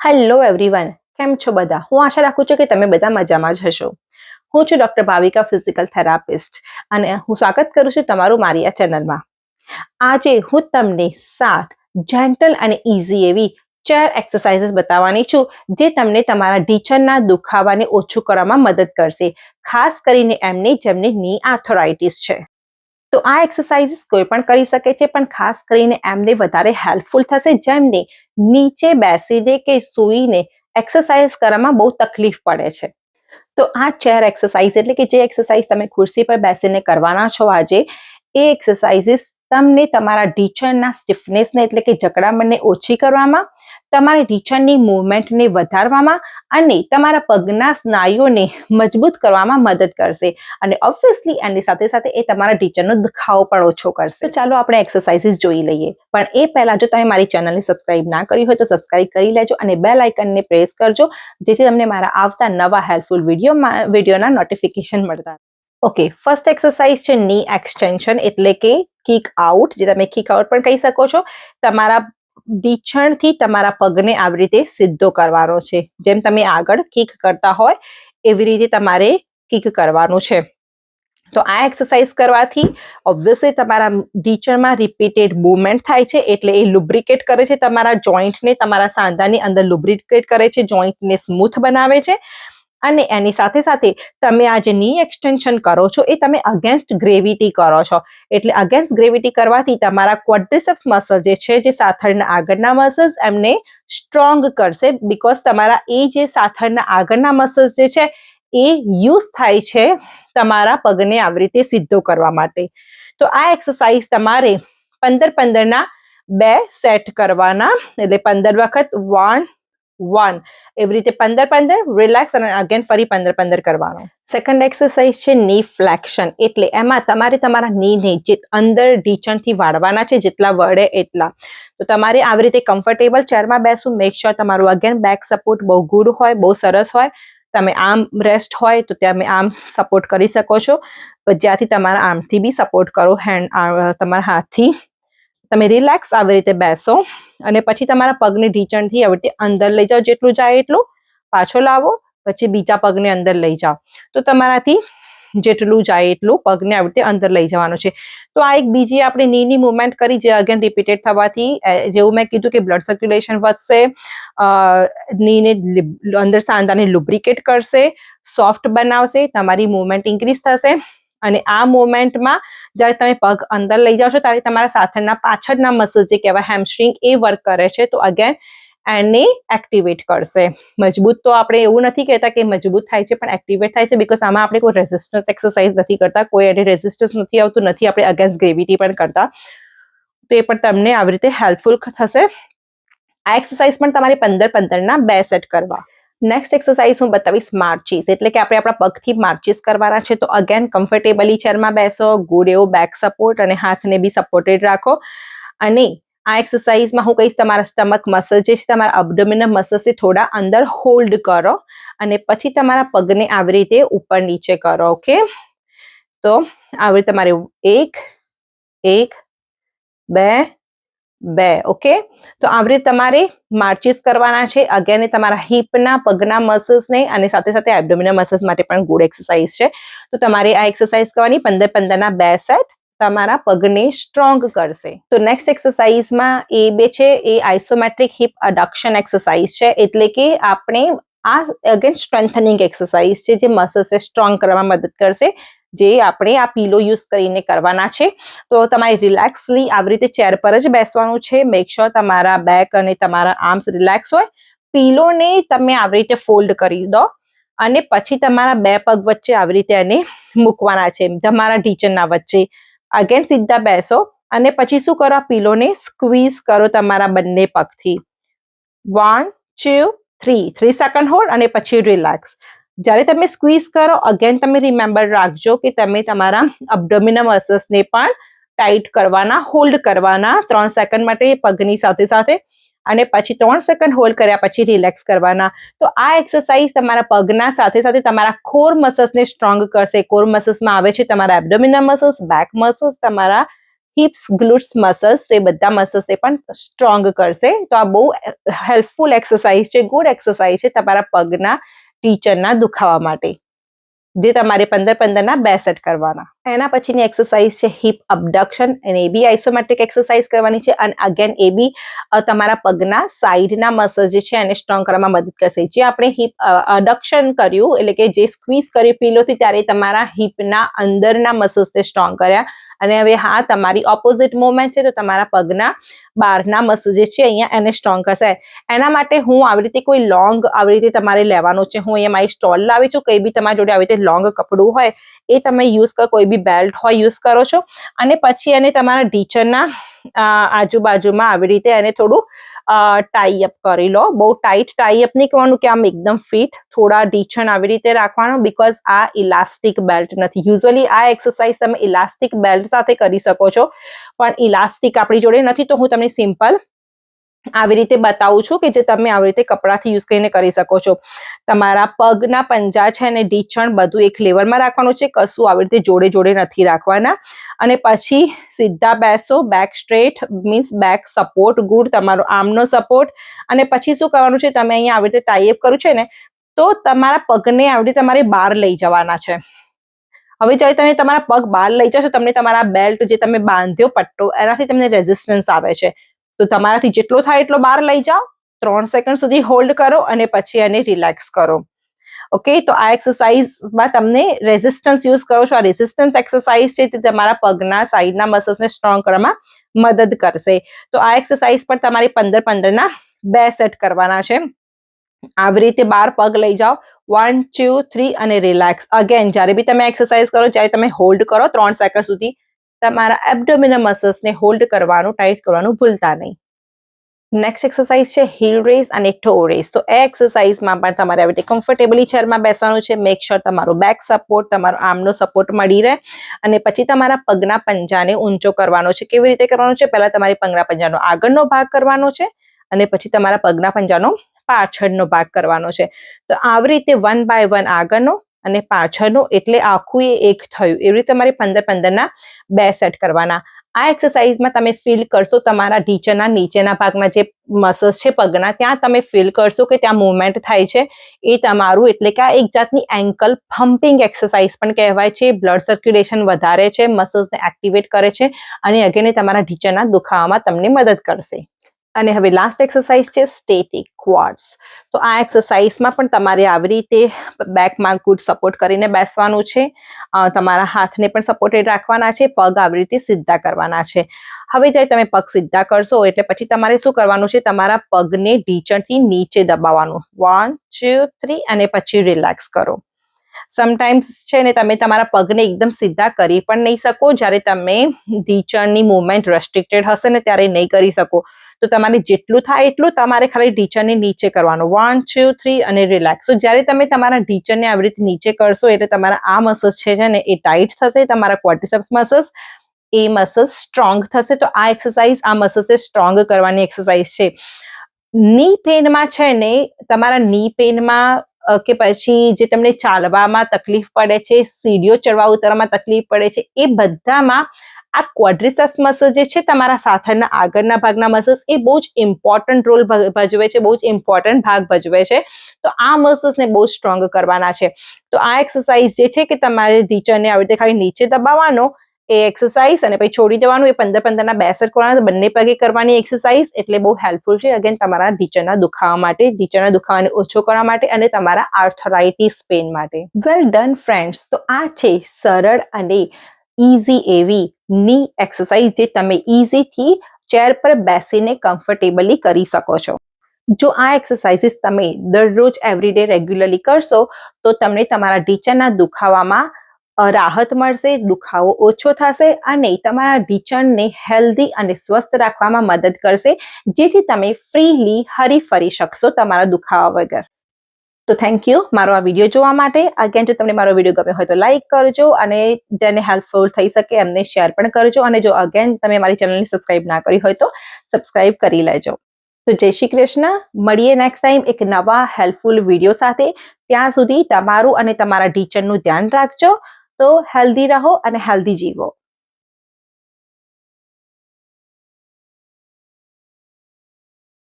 Hello everyone કેમ છો બધા? હું આશા રાખું છું કે તમે બધા મજામાં જ હશો. હું છું ડોક્ટર ભાવિકા ફિઝિકલ થેરાપિસ્ટ અને હું સ્વાગત કરું છું તમારું મારી આ ચેનલમાં. આજે હું તમને સાત જેન્ટલ અને ઇઝી એવી ચેર એક્સરસાઇઝીસ બતાવવાની છું, જે તમને તમારા ઢીચરના દુખાવાને ઓછું કરવામાં મદદ કરશે, ખાસ કરીને એમને જેમને ની આર્થોરાઇટિસ છે. તો આ એક્સરસાઇઝીસ કોઈ પણ કરી શકે છે, પણ ખાસ કરીને એમને વધારે હેલ્પફુલ થશે. જેમને નીચે બેસીને કે સૂઈને એક્સરસાઇઝ કરવામાં બહુ તકલીફ પડે છે. તો આ ચેર એક્સરસાઇઝ, એટલે કે જે એક્સરસાઇઝ તમે ખુરશી પર બેસીને કરવાના છો આજે, એ એક્સરસાઇઝીસ તમને તમારા ઢીચણના સ્ટીફનેસને, એટલે કે જકડામણને ઓછી કરવામાં તમારી ટીચરની મુવમેન્ટને વધારવામાં અને તમારા પગના સ્નાયુઓને મજબૂત કરવામાં મદદ કરશે. અને ઓબ્વિયસલી એની સાથે સાથે એ તમારા ટીચરનો દુખાવો પણ ઓછો કરશે. તો ચાલો આપણે એક્સરસાઇઝીસ જોઈ લઈએ. પણ એ પહેલાં જો તમે મારી ચેનલને સબસ્ક્રાઇબ ના કરી હોય તો સબસ્ક્રાઇબ કરી લેજો અને બેલ આઇકનને પ્રેસ કરજો, જેથી તમને મારા આવતા નવા હેલ્પફુલ વીડિયો વિડીયોના નોટિફિકેશન મળતા ઓકે ફર્સ્ટ એક્સરસાઇઝ છે ની એક્સટેન્શન એટલે કે કિક આઉટ જે તમે કિક આઉટ પણ કહી શકો છો. તમારા ઢીંચણથી તમારા પગને આવી રીતે સીધો કરવાનો છે. જેમ તમે આગળ કિક કરતા હોય, એવી રીતે તમારે કિક કરવાનું છે. તો આ એક્સરસાઇઝ કરવાથી ઓબ્વિયસલી તમારા ઢીચણમાં રિપીટેડ મુવમેન્ટ થાય છે, એટલે એ લુબ્રિકેટ કરે છે. તમારા જોઈન્ટને તમારા સાંધાની અંદર લુબ્રિકેટ કરે છે જોઈન્ટને સ્મૂથ બનાવે છે. અને એની સાથે સાથે તમે આ જે ની એક્સટેન્શન કરો છો, એ તમે અગેન્સ્ટ ગ્રેવિટી કરો છો. એટલે અગેન્સ્ટ ગ્રેવિટી કરવાથી તમારા ક્વોડ્રિસેપ્સ મસલ જે છે, જે સાથળના આગળના મસલ્સ એમને સ્ટ્રોંગ કરશે બીકોઝ તમારા એ જે સાથળના આગળના મસલ્સ જે છે, એ યુઝ થાય છે તમારા પગને આવી રીતે સીધો કરવા માટે. તો આ એક્સરસાઇઝ તમારે પંદર પંદરના બે સેટ કરવાના, એટલે પંદર વખત વન વન એવી રીતે પંદર પંદર રિલેક્સ અને અગેન ફરી પંદર પંદર કરવાનું. સેકન્ડ એક્સરસાઇઝ છે ની ફ્લેક્શન એટલે એમાં તમારે તમારા નીને જે અંદર ઢીચણથી વાળવાના છે, જેટલા વળે એટલા. તો તમારે આવી રીતે કમ્ફર્ટેબલ ચેરમાં બેસવું. મેક શ્યોર તમારું અગેન બેક સપોર્ટ બહુ ગુડ હોય, બહુ સરસ હોય. તમે આમ રેસ્ટ હોય તો તમે આમ સપોર્ટ કરી શકો છો. જ્યાંથી તમારા આમથી બી સપોર્ટ કરો હેન્ડ તમારા હાથથી. તમે રિલેક્સ આવી રીતે બેસો અને પછી તમારા પગને ઢીચણથી આવી રીતે અંદર લઈ જાઓ, જેટલું જાય એટલું પાછો લાવો, પછી બીજા પગને અંદર લઈ જાઓ. તો તમારાથી જેટલું જાય એટલું પગને આવી રીતે અંદર લઈ જવાનું છે. તો આ એક બીજી આપણે નીની મુવમેન્ટ કરી જે અગેન રિપીટેડ થવાથી જેવું મેં કીધું કે બ્લડ સર્ક્યુલેશન વધશે નીને અંદર સાંધાને લુબ્રિકેટ કરશે સોફ્ટ બનાવશે, તમારી મુવમેન્ટ ઇન્ક્રીઝ થશે અને આ મોમેન્ટમાં જ્યારે તમે પગ અંદર લઈ જાઓ છો, ત્યારે તમારા સાથળના પાછળના મસલ્સ જે કહેવાય હેમસ્ટ્રિંગ એ વર્ક કરે છે. તો અગેન એને એક્ટિવેટ કરશે. મજબૂત તો આપણે એવું નથી કહેતા કે મજબૂત થાય છે, પણ એક્ટિવેટ થાય છે બિકોઝ આમાં આપણે કોઈ રેઝિસ્ટન્સ એક્સરસાઇઝ નથી કરતા, કોઈ એને રેઝિસ્ટન્સ નથી આવતું, નથી આપણે અગેન્સ્ટ ગ્રેવિટી પણ કરતા. તો એ પણ તમને આવી રીતે હેલ્પફુલ થશે. આ એક્સરસાઇઝ પણ તમારે પંદર પંદરના બે સેટ કરવા. નેક્સ્ટ એક્સરસાઇઝ હું બતાવીશ માર્ચીસ એટલે કે આપણે આપણા પગથી માર્ચીસ કરવાના છે. તો અગેન કમ્ફર્ટેબલી ચેરમાં બેસો ગુડ એવો બેક સપોર્ટ અને હાથને બી સપોર્ટેડ રાખો. અને આ એક્સરસાઇઝમાં હું કહીશ તમારા સ્ટમક મસલ જે છે, તમારા અબડોમિનલ મસલ્સથી થોડા અંદર હોલ્ડ કરો અને પછી તમારા પગને આવી રીતે ઉપર નીચે કરો ઓકે તો આવી રીતે તમારે એક એક, બે બે ઓકે તો આવી રીતે તમારે માર્ચિસ કરવાના છે. અગેન તમારા હિપના પગના મસલ્સને અને સાથે સાથે એબડોમિનલ મસલ્સ માટે પણ ગુડ એક્સરસાઇઝ છે. તો તમારે આ એક્સરસાઇઝ કરવાની પંદર પંદરના બે સેટ તમારા પગને સ્ટ્રોંગ કરશે. તો નેક્સ્ટ એક્સરસાઇઝમાં એ બે છે. એ આઇસોમેટ્રિક હિપ અડક્શન એક્સરસાઇઝ છે. એટલે કે આપણે આ અગેન સ્ટ્રેન્થનિંગ એક્સરસાઇઝ છે જે મસલ્સને સ્ટ્રોંગ કરવામાં મદદ કરશે. જે આપણે આ પીલો યુઝ કરીને કરવાના છે. તો તમારે રિલેક્સલી આવી રીતે ચેર પર જ બેસવાનું છે. મેક શ્યોર તમારા બેક અને તમારા આર્મ્સ રિલેક્સ હોય. પીલોને તમે આવી રીતે ફોલ્ડ કરી દો અને પછી તમારા બે પગ વચ્ચે આવી રીતે એને મૂકવાના છે. તમારા ઢીચનના વચ્ચે. અગેન સીધા બેસો અને પછી શું કરો? પીલોને સ્ક્વીઝ કરો તમારા બંને પગથી. One two three three second hold અને પછી રિલેક્સ જ્યારે તમે સ્ક્વીઝ કરો અગેન તમે રિમેમ્બર રાખજો કે તમે તમારા અબડોમિનલ મસલ્સને પણ ટાઈટ કરવાના હોલ્ડ કરવાના ત્રણ સેકન્ડ માટે પગની સાથે સાથે અને પછી ત્રણ સેકન્ડ હોલ્ડ કર્યા પછી રિલેક્સ કરવાના. તો આ એક્સરસાઇઝ તમારા પગના સાથે સાથે તમારા કોર મસલ્સને સ્ટ્રોંગ કરશે. કોર મસલ્સમાં આવે છે તમારા એબડોમિનલ મસલ્સ બેક મસલ્સ તમારા હિપ્સ ગ્લુટ્સ મસલ્સ એ બધા મસલ્સને પણ સ્ટ્રોંગ કરશે. તો આ બહુ હેલ્પફુલ એક્સરસાઇઝ છે ગુડ એક્સરસાઇઝ છે તમારા પગના ટીચરના દુખાવા માટે. જે તમારે પંદર પંદરના બે સેટ કરવાના. એના પછીની એક્સરસાઇઝ છે હિપ અબડક્શન અને એ બી આઇસોમેટ્રિક એક્સરસાઇઝ કરવાની છે. અને અગેન એ બી તમારા પગના સાઈડના મસલ્સ જે છે એને સ્ટ્રોંગ કરવામાં મદદ કરશે. જે આપણે હિપ અડક્શન કર્યું, એટલે કે જે સ્ક્વીઝ કર્યું પીલોથી ત્યારે તમારા હિપના અંદરના મસલ્સને સ્ટ્રોંગ કર્યા. અને હવે હા, તમારી ઓપોઝિટ મુવમેન્ટ છે, તો તમારા પગના બહારના મસલ જે છે અહીંયા એને સ્ટ્રોંગ કરશે. એના માટે હું આવી રીતે કોઈ લોંગ આવી રીતે તમારે લેવાનું છે. હું અહીંયા મારી સ્ટોલ લાવી છું, કંઈ બી તમારી જોડે આવી રીતે લોંગ કપડું હોય, એ તમે યુઝ કરો, કોઈ બી બેલ્ટ હોય યુઝ કરો છો. અને પછી એને તમારા ટીચરના આજુબાજુમાં આવી રીતે એને થોડું ટાઈ અપ કરી લો. બહુ ટાઈટ ટાઈ અપ નહીં કરવાનું કે આમ એકદમ ફિટ થોડા ઢીચણ આવી રીતે રાખવાનું બિકોઝ આ ઇલાસ્ટિક બેલ્ટ નથી. યુઝઅલી આ એક્સરસાઇઝ તમે ઇલાસ્ટિક બેલ્ટ સાથે કરી શકો છો. પણ ઇલાસ્ટિક આપણી જોડે નથી, તો હું તમને સિમ્પલ આવી રીતે બતાવું છું કે જે તમે આવી રીતે કપડાથી યુઝ કરીને કરી શકો છો. તમારા પગના પંજા છે અને ઢીચણ બધું એક લેવલમાં રાખવાનું છે. કશું આવી રીતે જોડે જોડે નથી રાખવાના. અને પછી સીધા બેસો back straight means back support good તમારો આર્મનો સપોર્ટ અને પછી શું કરવાનું છે? તમે અહીંયા આવી રીતે ટાઈઅપ કર્યું છે ને, તો તમારા પગને આવી રીતે તમારે બહાર લઈ જવાના છે. હવે જ્યારે તમે તમારા પગ બહાર લઈ જશો, તમને તમારા બેલ્ટ જે તમે બાંધ્યો, પટ્ટો, એનાથી તમને રેઝિસ્ટન્સ આવે છે. તો તમારાથી જેટલો થાય એટલો બહાર લઈ જાઓ. ત્રણ સેકન્ડ સુધી હોલ્ડ કરો અને પછી એને રિલેક્સ કરો. ઓકે તો આ એક્સરસાઇઝમાં તમને રેઝિસ્ટન્સ યુઝ કરો છો. આ રેઝિસ્ટન્સ એક્સરસાઇઝ છે તે તમારા પગના સાઈડના મસલ્સને સ્ટ્રોંગ કરવામાં મદદ કરશે. તો આ એક્સરસાઇઝ પર તમારે પંદર પંદરના બે સેટ કરવાના છે. આવી રીતે બાર પગ લઈ જાઓ. વન ટુ થ્રી અને રિલેક્સ અગેન જ્યારે બી તમે એક્સરસાઇઝ કરો, જ્યારે તમે હોલ્ડ કરો, ત્રણ સેકન્ડ સુધી તમારા એબડોમિનલ મસલ્સને હોલ્ડ કરવાનું ટાઈટ કરવાનું ભૂલતા નહીં. નેક્સ્ટ એક્સરસાઇઝ છે હિલ રેસ અને ટો રેસ તો એ એક્સરસાઇઝમાં પણ તમારે આવી રીતે કમ્ફર્ટેબલી ચેરમાં બેસવાનું છે. મેક શ્યોર તમારો બેક સપોર્ટ તમારો આર્મનો સપોર્ટ મળી રહે. અને પછી તમારા પગના પંજાને ઊંચો કરવાનો છે. કેવી રીતે કરવાનો છે? પહેલાં તમારી પગના પંજાનો આગળનો ભાગ કરવાનો છે અને પછી તમારા પગના પંજાનો પાછળનો ભાગ કરવાનો છે. તો આવી રીતે વન બાય વન આગળનો અને પાછળનું એટલે આખું એ એક થયું. એવી રીતે તમારે પંદર પંદરના બે સેટ કરવાના. આ એક્સરસાઇઝમાં તમે ફીલ કરશો તમારા ઢીચરના નીચેના ભાગમાં જે મસલ્સ છે પગના, ત્યાં તમે ફીલ કરશો કે ત્યાં મુવમેન્ટ થાય છે. એ તમારું એટલે કે આ એક જાતની એન્કલ પમ્પિંગ એક્સરસાઇઝ પણ કહેવાય છે. બ્લડ સર્ક્યુલેશન વધારે છે મસલ્સને એક્ટિવેટ કરે છે અને અગેને તમારા ઢીચરના દુખાવામાં તમને મદદ કરશે. અને હવે લાસ્ટ એક્સરસાઇઝ છે સ્ટેટિક ક્વાડ્સ તો આ એક્સરસાઇઝમાં પણ તમારે આવી રીતે બેકમાં ગુડ સપોર્ટ કરીને બેસવાનું છે. તમારા હાથને પણ સપોર્ટેડ રાખવાના છે, પગ આવી રીતે સીધા કરવાના છે. હવે જ્યારે તમે પગ સીધા કરશો, એટલે પછી તમારે શું કરવાનું છે? તમારા પગને ઢીચણથી નીચે દબાવવાનું. વન ટુ થ્રી અને પછી રિલેક્સ કરો. સમટાઈમ્સ છે ને તમે તમારા પગને એકદમ સીધા કરી પણ નહીં શકો. જ્યારે તમે ઢીચણની મુવમેન્ટ રેસ્ટ્રિક્ટેડ હશે ને ત્યારે નહીં કરી શકો. તો તમારે જેટલું થાય એટલું તમારે ખાલી ટીચરને નીચે કરવાનું. વન ટુ થ્રી અને રિલેક્સ તો જ્યારે તમે તમારા ટીચરને આવી રીતે નીચે કરશો, એટલે તમારા આ મસલ્સ છે ને, એ ટાઈટ થશે, તમારા ક્વોર્ટિસેપ્સ મસલ્સ એ મસલ્સ સ્ટ્રોંગ થશે. તો આ એક્સરસાઇઝ આ મસલ્સને સ્ટ્રોંગ કરવાની એક્સરસાઇઝ છે. ની પેનમાં છે ને, તમારા ની પેનમાં કે પછી જે તમને ચાલવામાં તકલીફ પડે છે, સીડીઓ ચડવા ઉતરવામાં તકલીફ પડે છે, એ બધામાં આ ક્વોડ્રિસસ મસલ્સ જે છે, તમારા સાથળના આગળના ભાગના મસલ્સ એ બહુ જ ઇમ્પોર્ટન્ટ રોલ ભજવે છે, બહુ જ ઇમ્પોર્ટન્ટ ભાગ ભજવે છે. તો આ મસલ્સને બહુ સ્ટ્રોંગ કરવાના છે. તો આ એક્સરસાઇઝ જે છે કે તમારે ટીચરને આવી રીતે ખાલી નીચે દબાવવાનો, એ એક્સરસાઇઝ અને પછી છોડી દેવાનું, એ પંદર પંદરના બેસર કરવાના બંને પગે કરવાની એક્સરસાઇઝ એટલે બહુ હેલ્પફુલ છે. અગેન તમારા ટીચરના દુખાવા માટે ટીચરના દુખાવાને ઓછો કરવા માટે અને તમારા આર્થરાઇટિસ પેન માટે. વેલ ડન ફ્રેન્ડ્સ તો આ છે સરળ અને ઇઝી એવી ની એક્સરસાઇઝ જે તમે ઇઝીથી ચેર પર બેસીને કમ્ફર્ટેબલી કરી શકો છો. જો આ એક્સરસાઇઝીસ તમે દરરોજ એવરીડે રેગ્યુલરલી કરશો, તો તમને તમારા ઢીચરના દુખાવામાં રાહત મળશે, દુખાવો ઓછો થશે અને તમારા ઢીચણને હેલ્ધી અને સ્વસ્થ રાખવામાં મદદ કરશે, જેથી તમે ફ્રીલી હરી ફરી શકશો તમારા દુખાવા વગર. તો થેન્ક યુ મારો આ વીડિયો જોવા માટે. અગેન જો તમને મારો વીડિયો ગમ્યો હોય તો લાઇક કરજો અને જેને હેલ્પફુલ થઈ શકે એમને શેર પણ કરજો. અને જો અગેન તમે મારી ચેનલને સબસ્ક્રાઇબ ના કરી હોય તો સબસ્ક્રાઇબ કરી લેજો. તો જય શ્રી કૃષ્ણ. મળીએ નેક્સ્ટ ટાઈમ એક નવા હેલ્પફુલ વીડિયો સાથે. ત્યાં સુધી તમારું અને તમારા ટીચરનું ધ્યાન રાખજો. તો હેલ્ધી રહો અને હેલ્ધી જીવો.